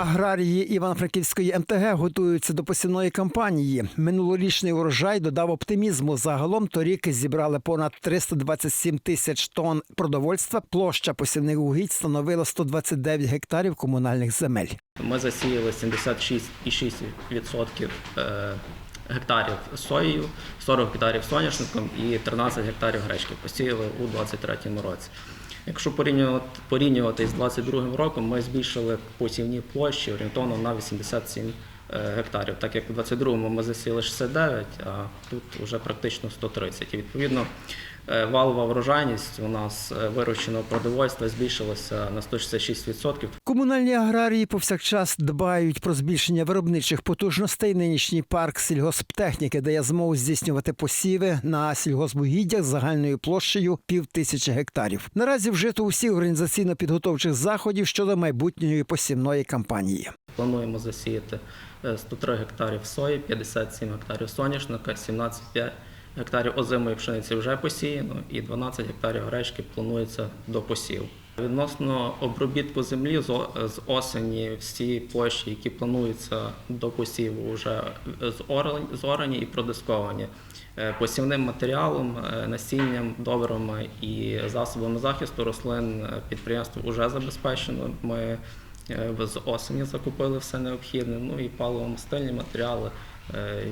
Аграрії Івано-Франківської МТГ готуються до посівної кампанії. Минулорічний урожай додав оптимізму. Загалом торік зібрали понад 327 тисяч тонн продовольства. Площа посівних угідь становила 129 гектарів комунальних земель. Ми засіяли 76,6% е, гектарів соєю, 40 гектарів соняшником і 13 гектарів гречки посіяли у 2023 році. Якщо порівнювати, порівнювати з 2022 роком, ми збільшили посівні площі орієнтовно на 87 е, гектарів, так як у 2022 ми засіяли 69, а тут вже практично 130. І відповідно е, валова врожайність у нас е, вирощеного продовольства збільшилася на 166%. Комунальні аграрії повсякчас дбають про збільшення виробничих потужностей. Нинішній парк сільгосптехніки дає змогу здійснювати посіви на сільгоспугіддях з загальною площею пів тисячі гектарів. Наразі вжито усіх організаційно-підготовчих заходів щодо майбутньої посівної кампанії. Плануємо засіяти е, 103 гектарів сої, 57 гектарів соняшника, 17,5 гектарів озимої пшениці вже посіяно і 12 гектарів гречки планується до посіву. Відносно обробітку землі з осені всі площі, які плануються до посіву, вже зорані, зорані і продисковані. Е, Посівним матеріалом, е, насінням, добрами і засобами захисту рослин е, підприємство вже забезпечено. Ми Е, З осені закупили все необхідне, ну і паливо-мастильні матеріали е,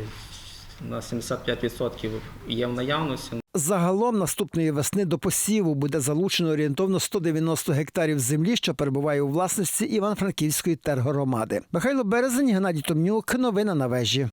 на 75% є в наявності. Загалом наступної весни до посіву буде залучено орієнтовно 190 гектарів землі, що перебуває у власності Івано-Франківської тергромади. Михайло Березень, Геннадій Томнюк. новина на вежі.